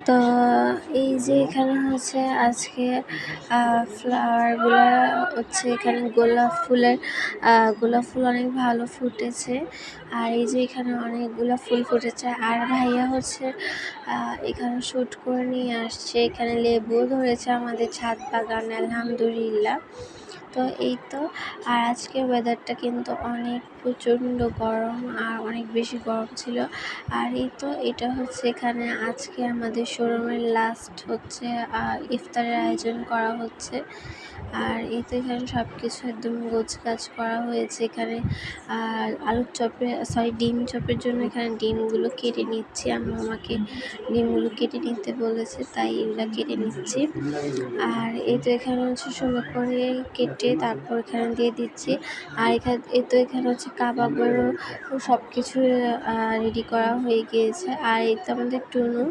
তো এই যে এখানে হচ্ছে আজকে ফ্লাওয়ারগুলো হচ্ছে এখানে গোলাপ ফুলের গোলাপ ফুল অনেক ভালো ফুটেছে। আর এই যে এখানে অনেকগুলো ফুল ফুটেছে। আর ভাইয়া হচ্ছে এখানে শ্যুট করে নিয়ে আসছে। এখানে লেবু ধরেছে আমাদের ছাদ বাগান, আলহামদুলিল্লাহ। তো এই তো, আর আজকের ওয়েদারটা কিন্তু অনেক প্রচণ্ড গরম, আর অনেক বেশি গরম ছিল। আর এই তো, এটা হচ্ছে এখানে আজকে আমাদের শোরুমের লাস্ট হচ্ছে ইফতারের আয়োজন করা হচ্ছে। আর এই তো এখানে সব কিছু একদম গোছ গাছ করা হয়েছে এখানে। আলুর চপে সরি ডিম চপের জন্য এখানে ডিমগুলো কেটে নিচ্ছি। আমি আমাকে ডিমগুলো কেটে নিতে বলেছে, তাই এগুলো কেটে নিচ্ছি। আর এই তো এখানে হচ্ছে সুন্দর করে কেটে তারপর এখানে দিয়ে দিচ্ছি। আর এখানে, এই তো এখানে হচ্ছে কাবাবেরও সব কিছু রেডি করা হয়ে গিয়েছে। আর এই তো আমাদের টুনু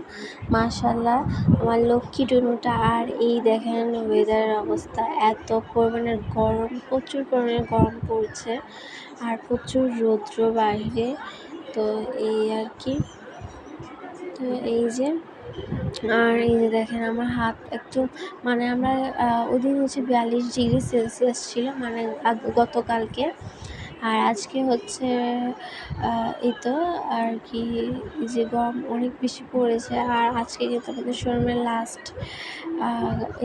মাশাল্লাহ আমার লক্ষ্মী টুনুটা আর এই দেখেন ওয়েদারের অবস্থা। এত পরিমাণে গরম, প্রচুর পরিমাণে গরম পড়ছে আর প্রচুর রৌদ্র বাইরে। তো এই আর কি। তো এই যে, আর এই যে দেখেন আমার হাত একটু মানে আমরা ওই দিন হচ্ছে বিয়াল্লিশ ডিগ্রি সেলসিয়াস ছিল মানে গতকালকে। আর আজকে হচ্ছে এই তো আর কি যে গরম অনেক বেশি পড়েছে। আর আজকে কিন্তু আমাদের শোরুমের লাস্ট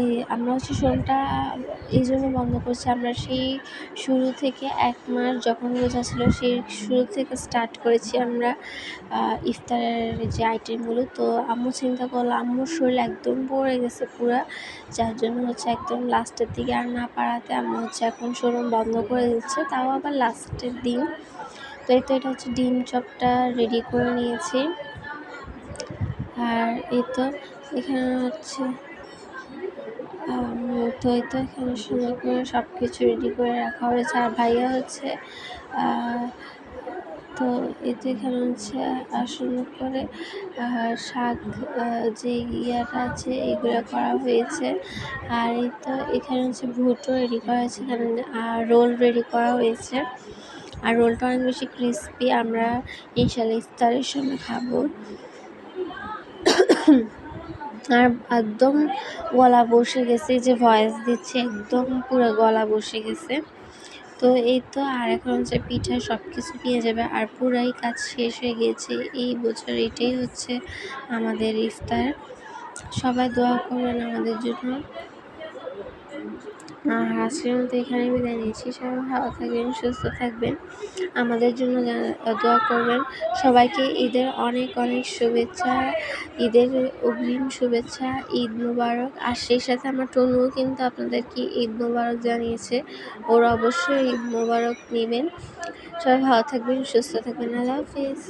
এই আমরা হচ্ছে শোরুমটা এই জন্য বন্ধ করছি। আমরা সেই শুরু থেকে এক মাস যখন রোজা ছিল, সেই শুরু থেকে স্টার্ট করেছি আমরা ইফতারের যে আইটেমগুলো তো আম্মু চিন্তা করল, আম্মুর শরীর একদম পড়ে গেছে পুরো, যার জন্য হচ্ছে একদম লাস্টের দিকে আর না পারাতে আম্মু হচ্ছে এখন শোরুম বন্ধ করে দিচ্ছে। তাও আবার লাস্টের দিন তো এই তো এটা হচ্ছে ডিম চপটা রেডি করে নিয়েছি। আর এই তো এখানে হচ্ছে তো এই তো এখানে সুন্দর করে সব কিছু রেডি করে রাখা হয়েছে। আর ভাইয়া হচ্ছে তো এতে এখানে হচ্ছে সুন্দর করে শাক যে ইয়াটা আছে, এগুলো করা হয়েছে। আর এই তো এখানে হচ্ছে ভুটো রেডি করা হয়েছে, এখানে আর রোল রেডি করা হয়েছে। আর রোলটা অনেক বেশি ক্রিস্পি আমরা ইনশাল্লাহ ইফতারের সময় খাব। আর একদম গলা বসে গেছে যে ভয়েস দিচ্ছে, একদম পুরো গলা বসে গেছে। তো এই তো আর এখন হচ্ছে পিঠা সব কিছু পেয়ে যাবে আর পুরাই কাজ শেষ হয়ে গিয়েছে। এই বছর এটাই হচ্ছে আমাদের ইফতার। সবাই দোয়া করবেন আমাদের জন্য। আর আজকের মতো এখানে বিদায় নিচ্ছি। সবাই ভালো থাকবেন, সুস্থ থাকবেন। আমাদের জন্য দোয়া করবেন। সবাইকে ঈদের অনেক অনেক শুভেচ্ছা, ঈদের অগ্রিম শুভেচ্ছা, ঈদ মুবারক। আর সেই সাথে আমার টনুও কিন্তু আপনাদেরকে ঈদ মুবারক জানিয়েছে। ওরা অবশ্যই ঈদ মুবারক নেবেন। সবাই ভালো থাকবেন, সুস্থ থাকবেন। আল্লাহ হাফিজ।